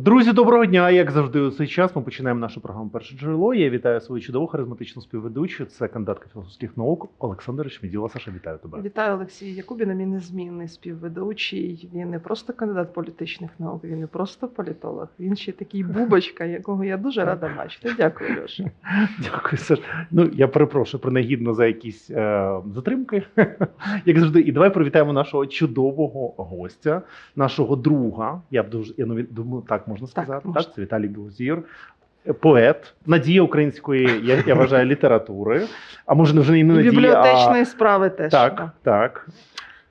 Друзі, доброго дня! Як завжди, у цей час ми починаємо нашу програму Перше джерело. Я вітаю свою чудову харизматичну співведучу. Це кандидатка філософських наук Олександр Шміділа. Саша, вітаю тебе. Вітаю Олексій Якубіна, мій незмінний співведучий. Він не просто кандидат політичних наук, він не просто політолог. Він ще такий бубочка, якого я дуже рада бачити. Дякую, Льоша. Дякую, Саш. Ну я перепрошую принагідно за якісь е, затримки, як завжди. І давай привітаємо нашого чудового гостя, нашого друга. Я б дуже я думаю, так можна сказати. Так, можна. це Віталій Білозір. Поет, надія української, я, я вважаю, літератури. А може вже і не надія, бібліотечної а... справи теж. Так, так.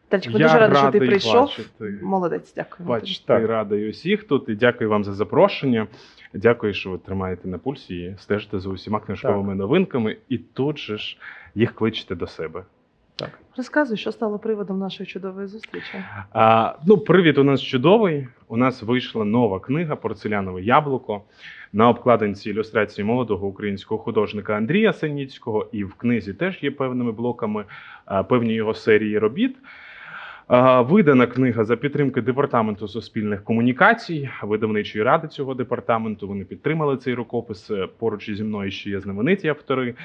Тальчик, ми Я дуже раді, що ти прийшов. бачити. Молодець, дякую. Бачити Так. радий усіх тут і дякую вам за запрошення. Дякую, що ви тримаєте на пульсі і стежите за усіма книжковими новинками, і тут же ж їх кличете до себе. Розказуй, що стало приводом нашої чудової зустрічі. А, ну, привід у нас чудовий. У нас вийшла нова книга Порцелянове яблуко на обкладинці ілюстрації молодого українського художника Андрія Синіцького. І в книзі теж є певними блоками певні його серії робіт. Видана книга за підтримки департаменту суспільних комунікацій, видавничої ради цього департаменту. Вони підтримали цей рукопис. Поруч зі мною ще є знамениті автори,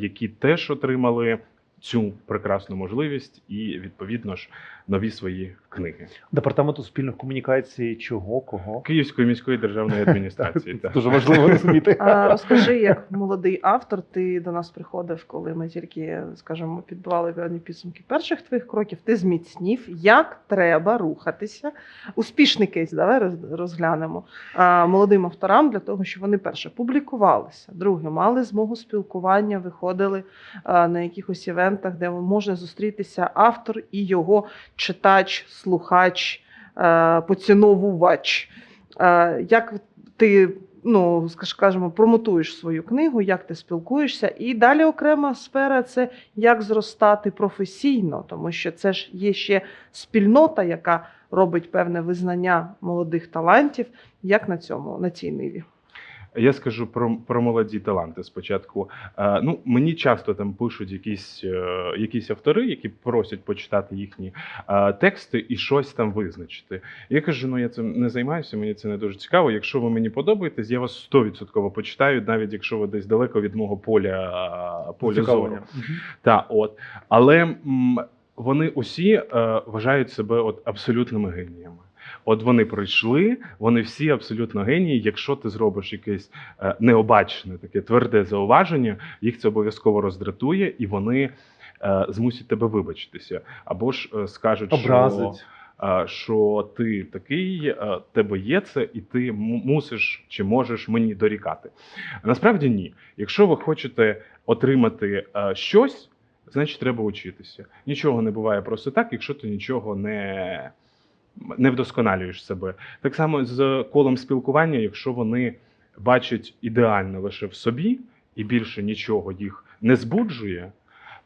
які теж отримали цю прекрасну можливість і відповідно ж нові свої книги Департаменту спільних комунікацій, чого, кого? Київської міської державної адміністрації. Це так. дуже важливо розуміти. А, розкажи, як молодий автор, ти до нас приходив, коли ми тільки, скажімо, підбивали певні підсумки перших твоїх кроків. Ти зміцнів, як треба рухатися. Успішний кейс, давай роз- розглянемо а, молодим авторам для того, щоб вони перше публікувалися, друге, мали змогу спілкування, виходили а, на якихось івентах, де може зустрітися автор і його читач, слухач, е, поціновувач. Е, Як ти ну, скаж- скажімо, промотуєш свою книгу, як ти спілкуєшся, і далі окрема сфера це як зростати професійно, тому що це ж є ще спільнота, яка робить певне визнання молодих талантів. Як на цьому на цій ниві? Я скажу про, про молоді таланти спочатку. Е, ну, мені часто там пишуть якісь, е, якісь автори, які просять почитати їхні е, тексти і щось там визначити. Я кажу: ну я цим не займаюся, мені це не дуже цікаво. Якщо ви мені подобаєтесь, я вас 100% почитаю, навіть якщо ви десь далеко від мого поля, поля зору. Та, от. Але м, вони усі е, вважають себе от абсолютними геніями. От вони прийшли, вони всі абсолютно генії. Якщо ти зробиш якесь е, необачне, таке тверде зауваження, їх це обов'язково роздратує, і вони е, змусять тебе вибачитися. Або ж е, скажуть, що, Образить. е, що ти такий, тебе є це, і ти мусиш чи можеш мені дорікати. Насправді ні. Якщо ви хочете отримати щось, значить треба учитися. Нічого не буває просто так, якщо ти нічого не, не вдосконалюєш себе. Так само з колом спілкування, якщо вони бачать ідеально лише в собі і більше нічого їх не збуджує.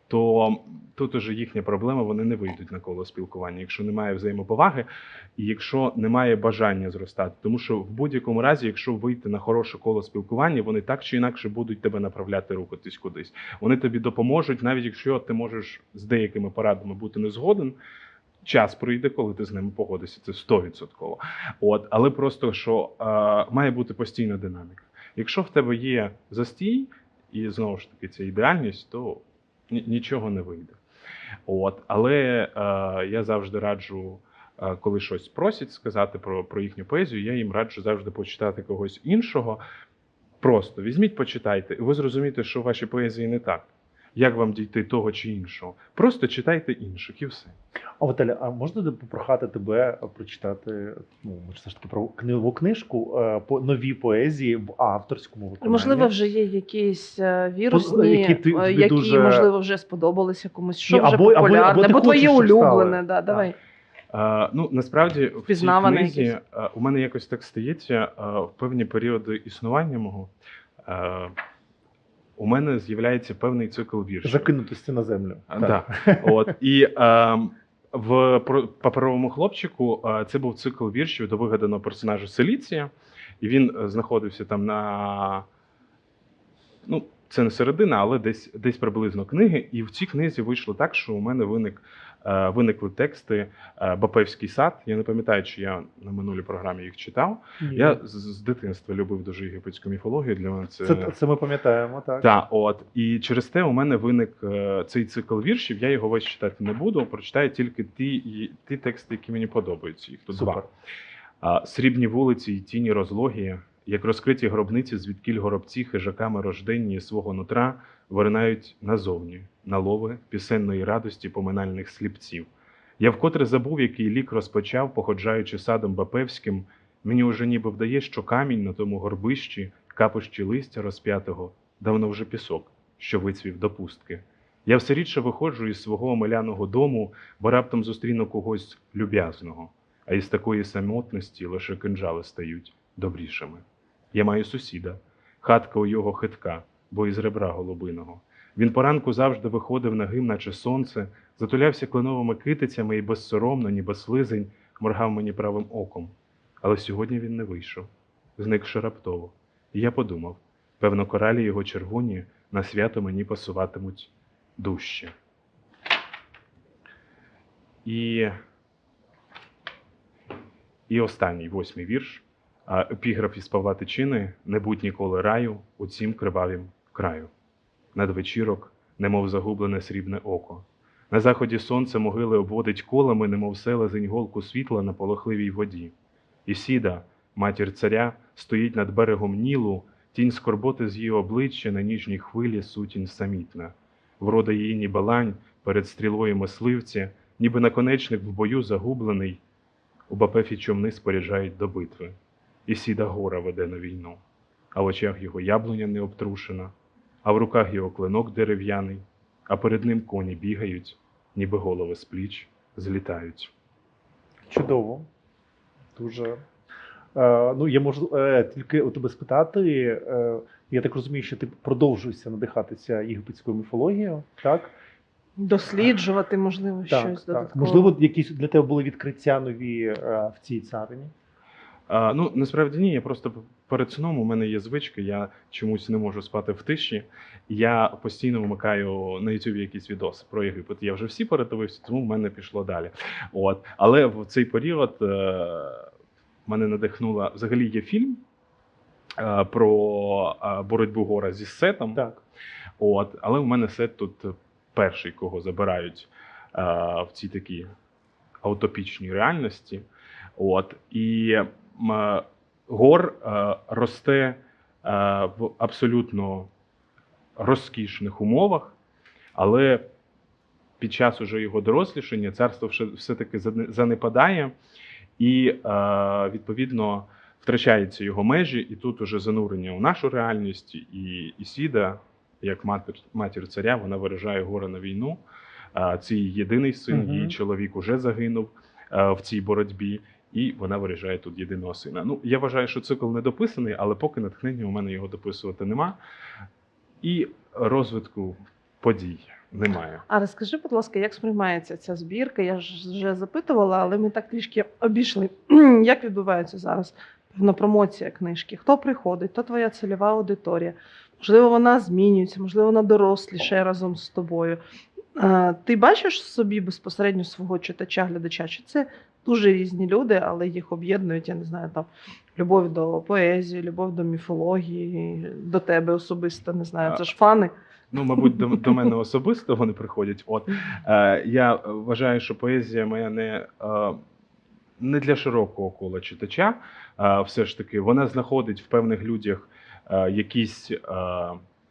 То тут уже їхня проблема, вони не вийдуть на коло спілкування, якщо немає взаємоповаги, і якщо немає бажання зростати. Тому що в будь-якому разі, якщо вийти на хороше коло спілкування, вони так чи інакше будуть тебе направляти рухатись кудись. Вони тобі допоможуть, навіть якщо ти можеш з деякими порадами бути не згоден. Час прийде, коли ти з ними погодишся. Це 100%. От, але просто що е, має бути постійна динаміка. Якщо в тебе є застій, і знову ж таки ця ідеальність, то нічого не вийде. От, але е, я завжди раджу, е, коли щось просять сказати про, про їхню поезію, я їм раджу завжди почитати когось іншого. Просто візьміть, почитайте, і ви зрозумієте, що в вашій поезії не так. Як вам дійти того чи іншого? Просто читайте інших і все. А Віталя, а можна попрохати тебе прочитати ну, все ж таки про книгу книжку е, по нові поезії в авторському виконанні? Можливо, вже є якісь е, вірусні, які ти- е, які дуже- можливо вже сподобалися комусь, що Ні, вже або- або- популярне, або ти або твоє улюблене. Да, давай. Е, ну, насправді, в цій книзі е, у мене якось так стається е, в певні періоди існування мого. е, У мене з'являється певний цикл віршів. закинутості на землю. А, Так. Да. От і е, в паперовому хлопчику е, це був цикл віршів до вигаданого персонажа Селіція, і він е, знаходився там на. Ну, це не середина, але десь, десь приблизно книги. І в цій книзі вийшло так, що у мене виник, виникли тексти е, Бапевський сад. Я не пам'ятаю, чи я на минулій програмі їх читав. Ні. Я з, з дитинства любив дуже єгипетську міфологію. Для мене це, це, це ми пам'ятаємо, так. та, от. І через те у мене виник е, цей цикл віршів. Я його весь читати не буду, прочитаю тільки ті, ті тексти, які мені подобаються. Їх тут Супер. два. Срібні вулиці і тіні розлогі, як розкриті гробниці, звідкіль горобці хижаками рожденні свого нутра виринають назовні, на лови пісенної радості поминальних сліпців. Я вкотре забув, який лік розпочав, походжаючи садом Бапевським. Мені уже ніби вдає, що камінь на тому горбищі, капущі листя розп'ятого, давно вже пісок, що вицвів до пустки. Я все рідше виходжу із свого омеляного дому, бо раптом зустріну когось люб'язного, а із такої самотності лише кинджали стають добрішими. Я маю сусіда, хатка у його хитка, бо із ребра голубиного. Він поранку завжди виходив нагим, наче сонце, затулявся кленовими китицями і безсоромно, ніби слизень, моргав мені правим оком. Але сьогодні він не вийшов, зникши раптово. І я подумав, певно, коралі його червоні на свято мені пасуватимуть дужче. І, і останній восьмий вірш. Епіграф із Павла Тичини Не будь ніколи раю у цім кривавім краю. Надвечірок, немов загублене срібне око. На заході сонце могили обводить колами, немов селезень голку світла на полохливій воді. Ісіда, матір царя, стоїть над берегом Нілу, тінь скорботи з її обличчя на ніжній хвилі сутінь самітна. Врода її ніби лань перед стрілою мисливця, ніби наконечник в бою загублений. У Бапефі човни споряджають до битви. Ісіда гора веде на війну, а в очах його яблуня не обтрушена, а в руках його клинок дерев'яний, а перед ним коні бігають, ніби голови з пліч злітають. Чудово. Дуже. Е, ну, я можу е, тільки у тебе спитати. Е, я так розумію, що ти продовжуєшся надихатися єгипетською міфологією, так? Досліджувати, можливо, Так, щось так. додатково. Можливо, якісь для тебе були відкриття нові е, в цій царині. А, ну, насправді ні, я просто перед сном у мене є звичка, я чомусь не можу спати в тиші. Я постійно вмикаю на YouTube якісь відоси про Єгипет. Я вже всі передивився, тому в мене пішло далі. От. Але в цей період е, мене надихнула взагалі є фільм е, про е, боротьбу гора зі сетом. Так. От, але в мене сет тут перший, кого забирають е, в цій такій аутопічній реальності. От, і м, гор е, росте е, в абсолютно розкішних умовах, але під час уже його дорослішання царство все- все-таки зане- занепадає, і е, відповідно втрачаються його межі, і тут уже занурення у нашу реальність, і Ісіда, як матір, матір царя, вона виражає горе на війну. А, Це її єдиний син, Мгм. її чоловік уже загинув в цій боротьбі, і вона виражає тут єдиного сина. Ну, я вважаю, що цикл не дописаний, але поки натхнення у мене його дописувати нема. І розвитку подій немає. А розкажи, будь ласка, як сприймається ця збірка? Я ж вже запитувала, але ми так трішки обійшли. як відбувається зараз певна промоція книжки? Хто приходить? Хто твоя цільова аудиторія? Можливо, вона змінюється, можливо, вона доросліше разом з тобою. Ти бачиш собі безпосередньо свого читача, глядача? Чи це дуже різні люди, але їх об'єднують, я не знаю, там любов до поезії, любов до міфології, до тебе особисто, не знаю. Це ж фани. Ну, мабуть, до, до мене особисто вони приходять. От е, я вважаю, що поезія моя не, е, не для широкого кола читача. Е, все ж таки, вона знаходить в певних людях е, якісь, е,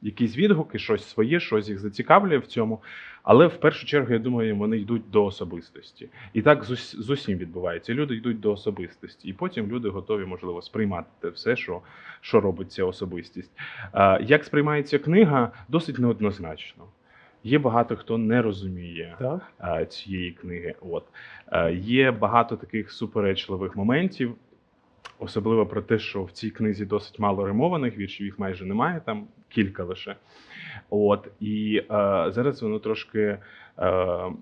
якісь відгуки, щось своє, щось їх зацікавлює в цьому. Але в першу чергу, я думаю, вони йдуть до особистості. І так з, ус- з усім відбувається. Люди йдуть до особистості, і потім люди готові, можливо, сприймати те все, що, що робить ця особистість. Як сприймається книга, досить неоднозначно. Є багато хто не розуміє Так. цієї книги. От Е, є багато таких суперечливих моментів, особливо про те, що в цій книзі досить мало римованих віршів, їх майже немає, там кілька лише. От і е, зараз воно трошки е,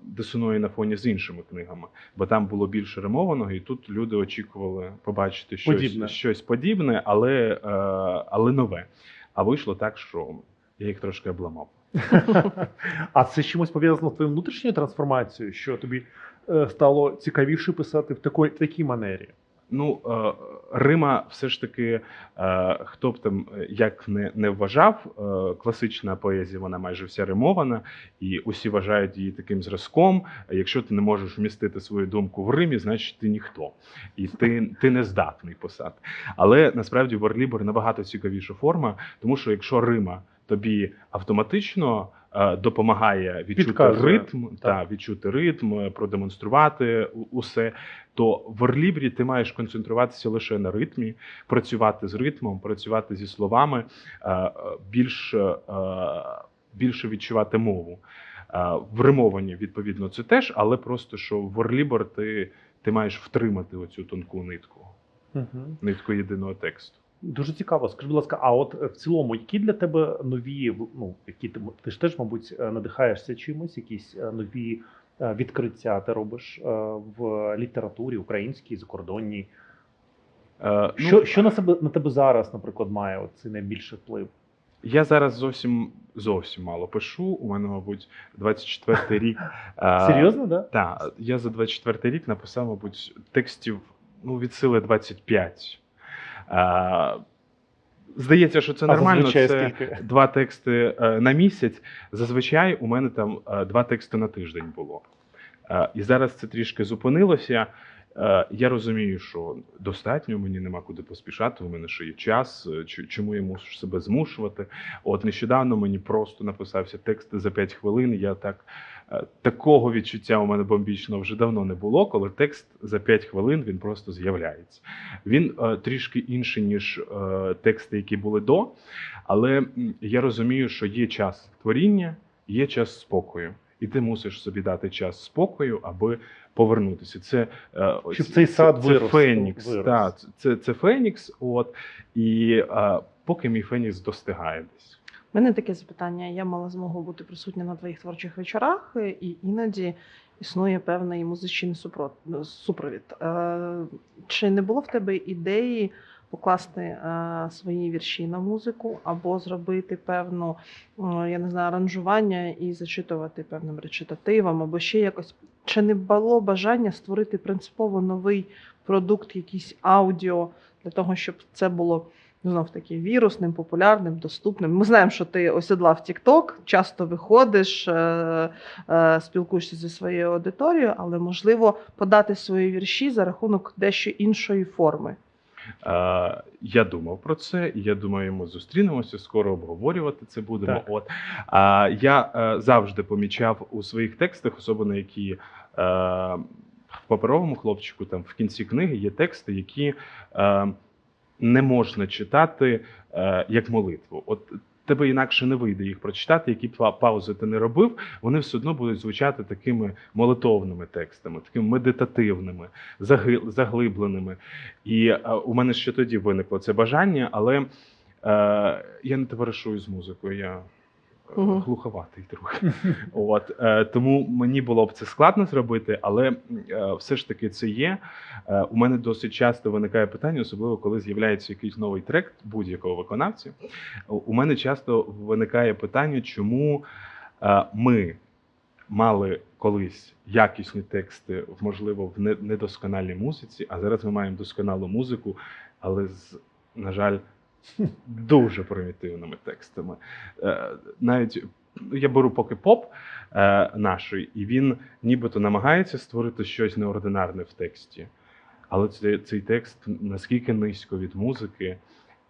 дисонує на фоні з іншими книгами, бо там було більше римованого, і тут люди очікували побачити щось Подібне. щось подібне, але, е, але нове. А вийшло так, що я їх трошки обламав. А це чимось пов'язано з твоєю внутрішньою трансформацією, що тобі е, стало цікавіше писати в такій, в такій манері? Ну, е, Рима, все ж таки, е, хто б там е, як не, не вважав, класична поезія, вона майже вся римована, і усі вважають її таким зразком. Якщо ти не можеш вмістити свою думку в Римі, значить ти ніхто, і ти, ти не здатний писати. Але насправді верлібр набагато цікавіша форма, тому що якщо Рима тобі автоматично допомагає відчути Підказує. ритм, та, відчути ритм, е, продемонструвати усе, то в верлібрі ти маєш концентруватися лише на ритмі, працювати з ритмом, працювати зі словами, е, е, більш, е, більше відчувати мову. Е, В римованні, відповідно, це теж, але просто що в верлібр ти, ти маєш втримати оцю тонку нитку, Угу. нитку єдиного тексту. Дуже цікаво. Скажи, будь ласка, а от е, в цілому, які для тебе нові, ну які ти, ти ж теж, мабуть, е, надихаєшся чимось, якісь е, нові відкриття ти робиш в літературі українській, закордонній? Е, ну, Що, що на себе на тебе зараз, наприклад, має цей найбільший вплив? Я зараз зовсім зовсім мало пишу. У мене, мабуть, 24-й рік. Серйозно, да? Так, я за 24 рік написав, мабуть, текстів ну, від сили 25. Здається, що це нормально. Це скільки? два тексти е, на місяць. Зазвичай у мене там е, два тексти на тиждень було. Е, І зараз це трішки зупинилося. Я розумію, що достатньо, мені нема куди поспішати. У мене ще є час. Чому я мушу себе змушувати? От нещодавно мені просто написався текст за 5 хвилин. Я так такого відчуття у мене бомбічного вже давно не було, коли текст за 5 хвилин він просто з'являється. Він е, трішки інший, ніж е, тексти, які були до. Але я розумію, що є час творіння, є час спокою. І ти мусиш собі дати час спокою, аби повернутися. Це е, Щоб цей сад це, вирос, це Фенікс. вирос. Та, це, це Фенікс. От і е, поки мій Фенікс достигає десь. Мене таке запитання. Я мала змогу бути присутня на твоїх творчих вечорах, е, і іноді існує певний музичний супрот- супровід. Е, Чи не було в тебе ідеї покласти е, свої вірші на музику, або зробити певну, е, я не знаю, аранжування і зачитувати певним речитативом, або ще якось? Чи не було бажання створити принципово новий продукт, якийсь аудіо для того, щоб це було знов таки вірусним, популярним, доступним. Ми знаємо, що ти осідлав TikTok, часто виходиш, е, е, спілкуєшся зі своєю аудиторією, але можливо подати свої вірші за рахунок дещо іншої форми. Е, я думав про це, і я думаю, ми зустрінемося скоро обговорювати це будемо. Так. От а я завжди помічав у своїх текстах, особливо які в паперовому хлопчику, там в кінці книги є тексти, які не можна читати е, як молитву. От тебе інакше не вийде їх прочитати, які паузи ти не робив, вони все одно будуть звучати такими молитовними текстами, такими медитативними, заглибленими. І е, у мене ще тоді виникло це бажання, але е, я не товаришую з музикою. Я Мгм. глуховатий трохи. От е, тому мені було б це складно зробити, але е, все ж таки це є. Е, у мене досить часто виникає питання, особливо коли з'являється якийсь новий трек будь-якого виконавця. У- мене часто виникає питання, чому е, ми мали колись якісні тексти, можливо, в не- недосконалій музиці, а зараз ми маємо досконалу музику, але з, на жаль, дуже примітивними текстами. Е, Навіть ну, я беру поки поп наш, і він нібито намагається створити щось неординарне в тексті. Але цей, цей текст наскільки низько від музики,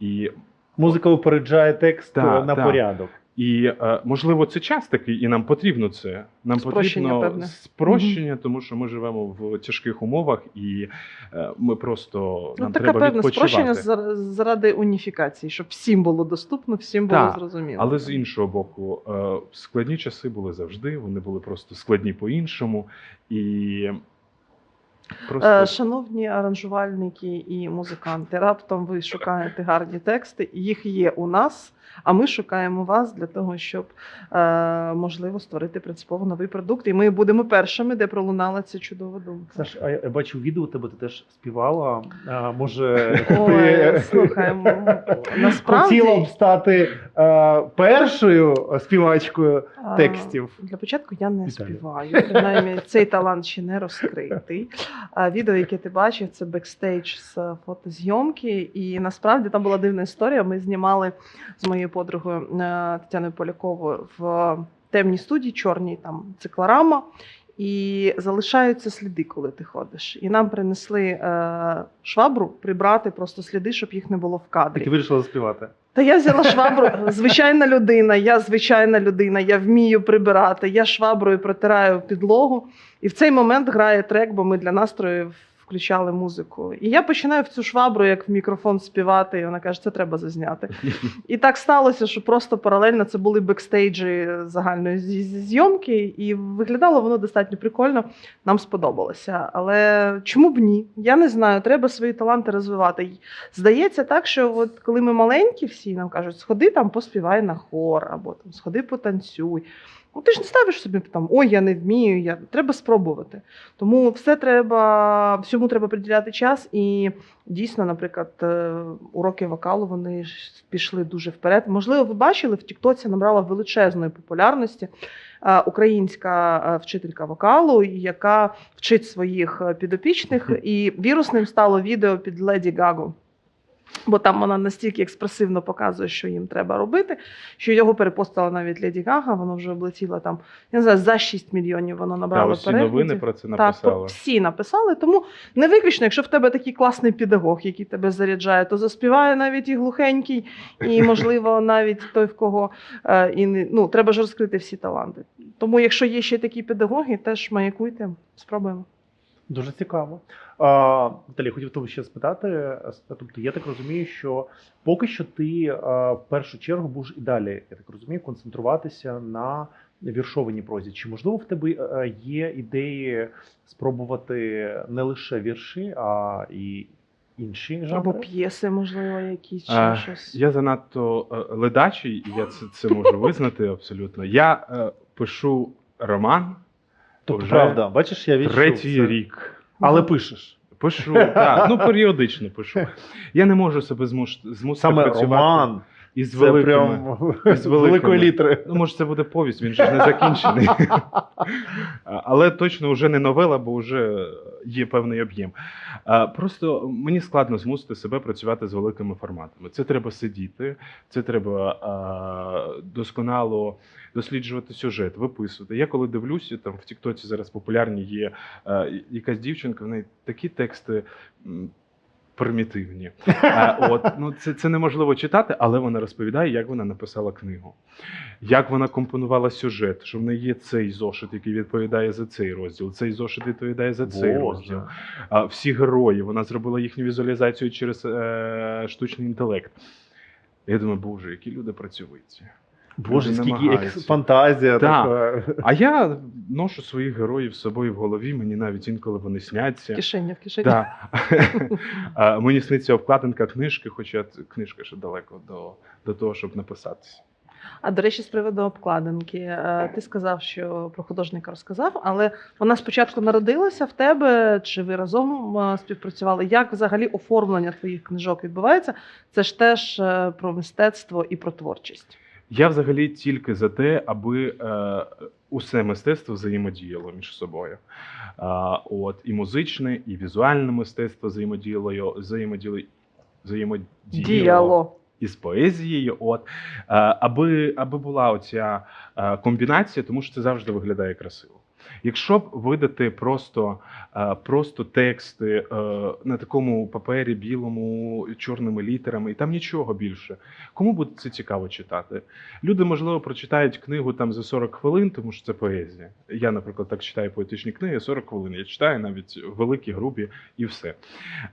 і Музика випереджає текст Так, е, на так. порядок. І е, можливо, це час такий, і нам потрібно це. Нам Спрощення потрібно певне. спрощення, тому що ми живемо в тяжких умовах, і е, ми просто Ну, нам таке треба певне відпочивати. спрощення зар- заради уніфікації, щоб всім було доступно, всім було Так, зрозуміло. Але з іншого боку, е, складні часи були завжди. Вони були просто складні по-іншому. І Просто Е, Шановні аранжувальники і музиканти, раптом ви шукаєте гарні тексти, їх є у нас. А ми шукаємо вас для того, щоб е, можливо створити принципово новий продукт. І ми будемо першими, де пролунала ця чудова думка. Саш, а я бачу відео тебе, ти теж співала. А, може, Ой, м, насправді хотіла б стати е, першою співачкою а, текстів. Для початку я не співаю. Принаймні, цей талант ще не розкритий. Відео, яке ти бачив, це бекстейдж з фотозйомки. І насправді там була дивна історія. Ми знімали з моєю подругою е, Тетяною Поляковою в темній студії, чорній там циклорама. І залишаються сліди, коли ти ходиш. І нам принесли е, швабру прибрати просто сліди, щоб їх не було в кадрі. Так і вирішила заспівати. Та я взяла швабру, звичайна людина, я звичайна людина, я вмію прибирати. Я шваброю протираю підлогу. І в цей момент грає трек, бо ми для настрою включали музику. І я починаю в цю швабру, як в мікрофон співати, і вона каже, це треба зазняти. І так сталося, що просто паралельно це були бекстейджі загальної зйомки, і виглядало воно достатньо прикольно. Нам сподобалося. Але чому б ні? Я не знаю, треба свої таланти розвивати. Здається так, що от коли ми маленькі, всі нам кажуть, сходи там поспівай на хор, або там сходи потанцюй. Ну, ти ж не ставиш собі там, ой, я не вмію, я... треба спробувати. Тому все треба, всьому треба приділяти час. І дійсно, наприклад, е, уроки вокалу вони ж пішли дуже вперед. Можливо, ви бачили, в Тіктоці набрала величезної популярності е, українська е, вчителька вокалу, яка вчить своїх підопічних, і вірусним стало відео під Леді Гагу. Бо там вона настільки експресивно показує, що їм треба робити, що його перепостила навіть Леді Гага, воно вже облетіло там, я не знаю, за 6 мільйонів воно набрало усі переглядів. новини про це Так, написали. всі написали. Тому не виключно, якщо в тебе такий класний педагог, який тебе заряджає, то заспіває навіть і глухенький, і, можливо, навіть той, в кого е, і не ну, треба ж розкрити всі таланти. Тому, якщо є ще такі педагоги, теж маякуйте, спробуємо. Дуже цікаво. А, Наталі, хотів тебе ще спитати. Тобто, я так розумію, що поки що ти а, в першу чергу будеш і далі, я так розумію, концентруватися на віршованій прозі. Чи можливо в тебе е, є ідеї спробувати не лише вірші, а і інші жанри? Або п'єси, можливо, якісь чи А, щось. Я занадто е, ледачий, і я це, це можу визнати абсолютно. Я е, пишу роман Тобто, вже правда, бачиш, я відчув третій це. рік. Але пишеш. Пишу, так, ну періодично пишу. Я не можу себе змусити Саме працювати роман. Із великими. прям із великої літери. Ну, може, це буде повість, він же ж не закінчений. Але точно вже не новела, бо вже є певний об'єм. Просто мені складно змусити себе працювати з великими форматами. Це треба сидіти, це треба досконало досліджувати сюжет, виписувати. Я коли дивлюся, там в Тіктоці зараз популярні є якась дівчинка, в неї такі тексти. Примітивні. А, от, ну, це, це неможливо читати, але вона розповідає, як вона написала книгу, як вона компонувала сюжет, що в неї є цей зошит, який відповідає за цей розділ, цей зошит відповідає за цей розділ. А, всі герої, вона зробила їхню візуалізацію через е, штучний інтелект. Я думаю, боже, які люди працьовиті. Боже, скільки екс- фантазія Так. така. А я ношу своїх героїв з собою в голові, мені навіть інколи вони В сняться. кишені, в кишені. Так. А, Мені сниться обкладинка книжки, хоча книжка ще далеко до, до того, щоб написатися. А до речі, з приводу обкладинки, е, ти сказав, що про художника розказав, але вона спочатку народилася в тебе, чи ви разом е, співпрацювали? Як взагалі оформлення твоїх книжок відбувається? Це ж теж е, про мистецтво і про творчість. Я взагалі тільки за те, аби е, усе мистецтво взаємодіяло між собою. Е, от, і музичне, і візуальне мистецтво взаємодіяло, взаємодіяло, взаємодіяло із поезією. От, е, аби, аби була оця е, комбінація, тому що це завжди виглядає красиво. Якщо б видати просто, е, просто тексти е, на такому папері білому, чорними літерами, і там нічого більше, кому буде це цікаво читати? Люди, можливо, прочитають книгу там за 40 хвилин, тому що це поезія. Я, наприклад, так читаю поетичні книги 40 хвилин. Я читаю навіть великі, грубі і все.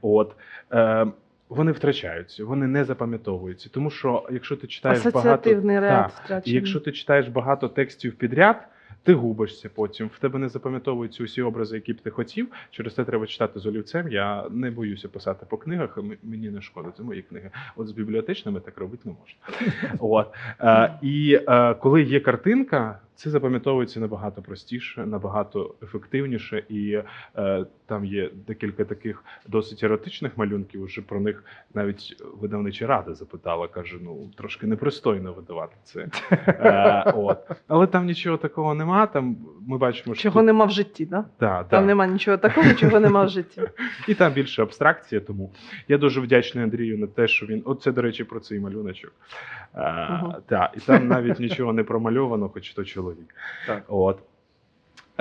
От. Е, вони втрачаються, вони не запам'ятовуються. Тому що якщо ти читаєш багато ряд Так. і якщо ти читаєш багато текстів підряд, ти губишся потім, в тебе не запам'ятовуються усі образи, які б ти хотів. Через це треба читати з олівцем. Я не боюся писати по книгах, мені не шкода, це мої книги. От з бібліотечними так робити не можна. От. Е, і е, коли є картинка, це запам'ятовується набагато простіше, набагато ефективніше, і е, там є декілька таких досить еротичних малюнків. Уже про них навіть видавнича рада запитала, каже: ну трошки непристойно видавати це. Е, от. Але там нічого такого нема. Там ми бачимо, що Чого тут- нема в житті, да? Да, Там да. нема нічого такого, чого нема в житті. І там більше абстракція, тому я дуже вдячний Андрію на те, що він. От це, до речі, про цей малюночок. А, Мгм. та, і там навіть нічого не промальовано, хоч то чоловік. Так. От.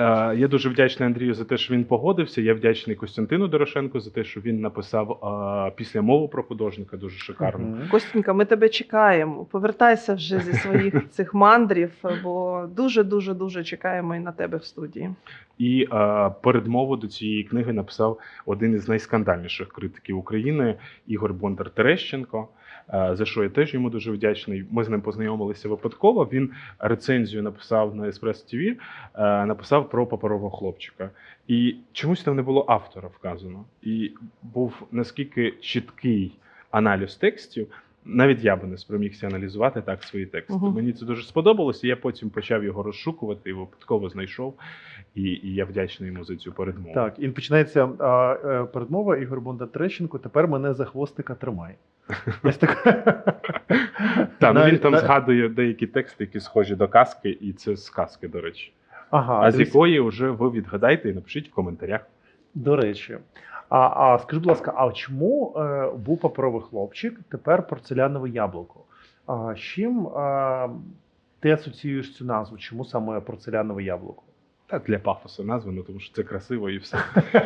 Е, я дуже вдячний Андрію за те, що він погодився. Я вдячний Костянтину Дорошенку за те, що він написав е, після мову про художника дуже шикарно. Мгм. Костенька, ми тебе чекаємо. Повертайся вже зі своїх цих мандрів, бо дуже дуже дуже чекаємо і на тебе в студії. І е, передмову до цієї книги написав один із найскандальніших критиків України Ігор Бондар Терещенко. Е, За що я теж йому дуже вдячний. Ми з ним познайомилися випадково. Він рецензію написав на Еспрес ТВ, написав про паперового хлопчика. І чомусь там не було автора вказано. І був наскільки чіткий аналіз текстів. Навіть я би не спромігся аналізувати так свої тексти. Мгм. Мені це дуже сподобалося. Я потім почав його розшукувати і випадково знайшов. І, і я вдячний йому за цю передмову. Так, і починається а, е, передмова Ігор Бондар Трещенко. Тепер мене за хвостика тримай. Ось так. Та, ну він там згадує деякі тексти, які схожі до казки, і це з казки, до речі. Ага, А з дивись, якої вже ви відгадаєте і напишіть в коментарях. до речі. А, а скажи, будь ласка, а чому е, був паперовий хлопчик, тепер порцелянове яблуко? А, з чим а, ти асоціюєш цю назву? Чому саме порцелянове яблуко? Та для пафосу названо, тому що це красиво і все.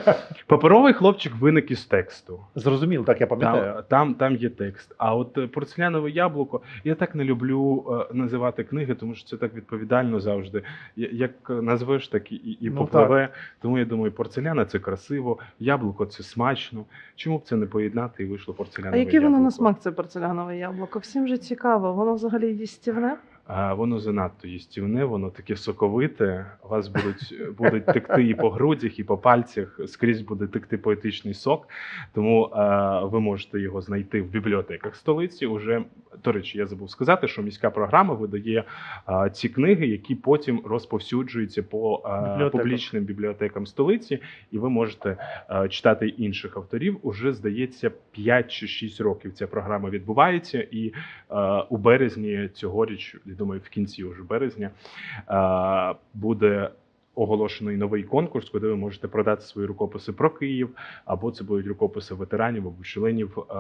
Паперовий хлопчик виник із тексту. Зрозуміло, так я пам'ятаю. Там, там, там є текст. А от порцелянове яблуко, я так не люблю е, називати книги, тому що це так відповідально завжди. Як назвеш, так і, і Ну, попливе. Тому я думаю, порцеляна це красиво, яблуко це смачно. Чому б це не поєднати і вийшло порцелянове А яке воно на смак, це порцелянове яблуко? Всім же цікаво, воно взагалі їстівне? Воно занадто їстівне, воно таке соковите. Вас будуть, будуть текти і по грудях, і по пальцях. Скрізь буде текти поетичний сок. Тому а, ви можете його знайти в бібліотеках столиці. Уже до речі, я забув сказати, що міська програма видає а, ці книги, які потім розповсюджуються по Бібліотеках. публічним бібліотекам столиці, і ви можете а, читати інших авторів. Уже здається, 5 чи 6 років ця програма відбувається, і е, у березні цьогоріч, думаю, в кінці вже березня, е, буде оголошено і новий конкурс, куди ви можете продати свої рукописи про Київ, або це будуть рукописи ветеранів або членів е,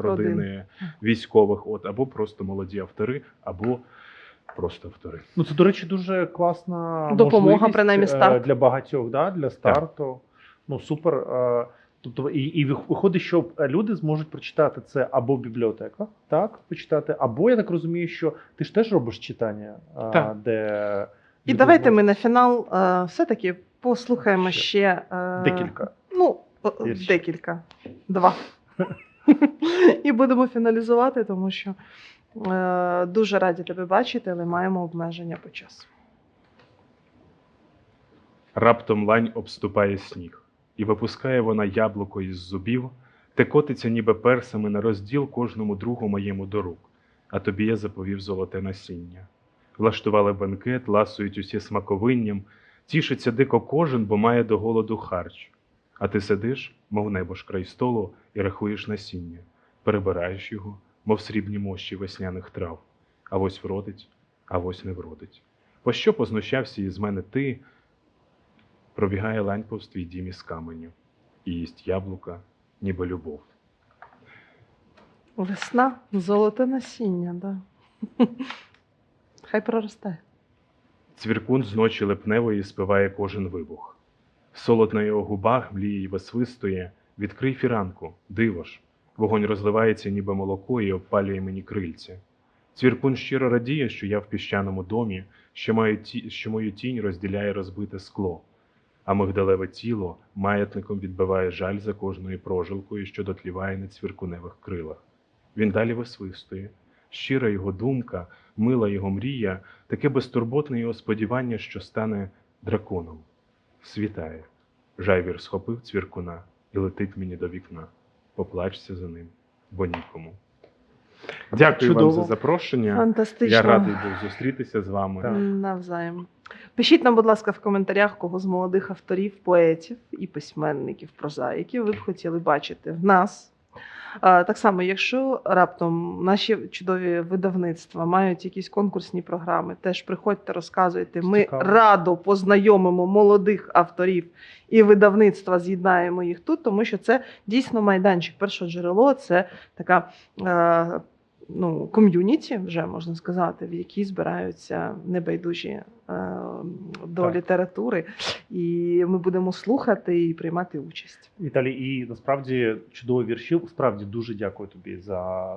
родини військових, от або просто молоді автори, або просто автори. Ну, це, до речі, дуже класна Допомога, можливість, принаймні, е, старт. для багатьох, да? для старту. Ну, супер. е, Тобто, і, і виходить, що люди зможуть прочитати це або в бібліотеках, так, почитати, або я так розумію, що ти ж теж робиш читання, е, Так. де І давайте ми на фінал е, все-таки послухаємо Ще. ще е, декілька. Ну, Вірші. декілька. Два. І будемо фіналізувати, тому що е, дуже раді тебе бачити, але маємо обмеження по часу. Раптом лань обступає сніг, і випускає вона яблуко із зубів, те котиться ніби персами на розділ кожному другу моєму до рук, а тобі я заповів золоте насіння. Влаштували бенкет, ласують усі смаковинням, тішиться дико кожен, бо має до голоду харч. А ти сидиш, мов небо ж край столу, і рахуєш насіння, перебираєш його, мов срібні мощі весняних трав. А ось вродить, а ось не вродить. Пощо познущався із мене ти, Пробігає лань повз твій дім із каменю, і їсть яблука, ніби любов. Весна, золоте насіння, да. Хай проростає. Цвіркун з ночі липневої спиває кожен вибух. Солод на його губах мліє й висвистує. Відкрий фіранку, диво ж. Вогонь розливається, ніби молоко, і обпалює мені крильця. Цвіркун щиро радіє, що я в піщаному домі, що, маю ті... що мою тінь розділяє розбите скло. А мигдалеве тіло маятником відбиває жаль за кожною прожилкою, що дотліває на цвіркуневих крилах. Він далі висвистує. щира його думка, мила його мрія, таке безтурботне його сподівання, що стане драконом. Світає. Жайвір схопив цвіркуна і летить мені до вікна. Поплачся за ним, бо нікому. Дякую вам за запрошення. Фантастично. Я радий був зустрітися з вами. Так. Навзаєм. Пишіть нам, будь ласка, в коментарях, кого з молодих авторів, поетів і письменників, прозаїків ви б хотіли бачити в нас. Так само, якщо раптом наші чудові видавництва мають якісь конкурсні програми, теж приходьте, розказуйте. Ми Цікаво. радо познайомимо молодих авторів і видавництва, з'єднаємо їх тут, тому що це дійсно майданчик. Перше джерело це така е, ну, ком'юніті, вже можна сказати, в якій збираються небайдужі до Так. літератури, і ми будемо слухати і приймати участь. Віталій, і насправді чудові вірші. Справді дуже дякую тобі за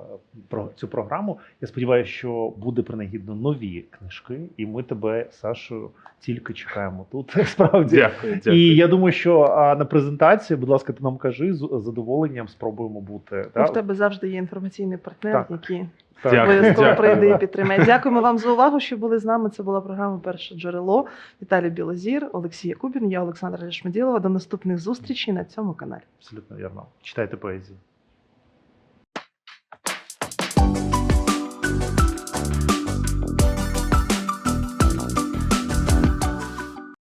цю програму. Я сподіваюся, що буде принагідно нові книжки, і ми тебе, Сашою, тільки чекаємо тут. Справді. Дякую, дякую. І я думаю, що на презентації, будь ласка, ти нам кажи з задоволенням спробуємо бути. В тебе завжди є інформаційний партнер, Так. який. Обов'язково прийде і підтримає. Дякуємо вам за увагу, що були з нами. Це була програма Перше джерело. Віталій Білозір, Олексій Якубін, я Олександра Решмеділова. До наступних зустрічей на цьому каналі. Абсолютно вірно. Читайте поезію.